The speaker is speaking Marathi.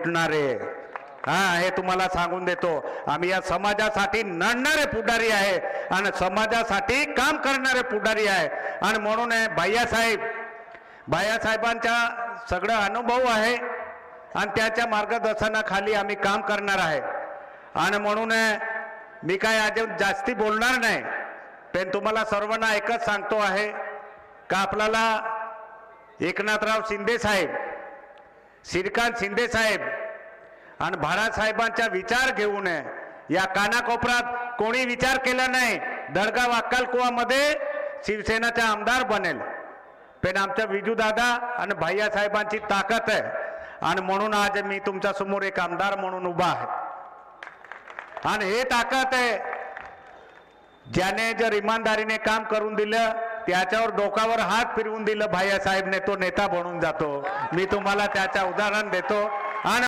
फुटणारे. हा हे तुम्हाला सांगून देतो. आम्ही या समाजासाठी नडणारे पुढारी आहे आणि समाजासाठी काम करणारे पुढारी आहे. आणि म्हणून आहे भैयासाहेब भैयासाहेबांचा सगळं अनुभव आहे आणि त्याच्या मार्गदर्शनाखाली आम्ही काम करणार आहे. आणि म्हणून आहे, मी काय अजून जास्ती बोलणार नाही पण तुम्हाला सर्वांना एकच सांगतो आहे का आपल्याला एकनाथराव शिंदे साहेब श्रीकांत शिंदे साहेब आणि भाडासाहेबांचा विचार घेऊन या कानाकोपरात कोणी विचार केला नाही. दडगाव अक्कलकुवामध्ये शिवसेनाचा आमदार बनेल. पण आमच्या विजू दादा आणि भाय्यासाहेबांची साहेबांची ताकद आहे. आणि म्हणून आज मी तुमच्यासमोर एक आमदार म्हणून उभा आहे. आणि हे ताकद आहे ज्याने जर इमानदारीने काम करून दिलं त्याच्यावर डोकावर हात फिरवून दिलं भाया साहेबने तो नेता बनून जातो. मी तुम्हाला त्याचा उदाहरण देतो. आणि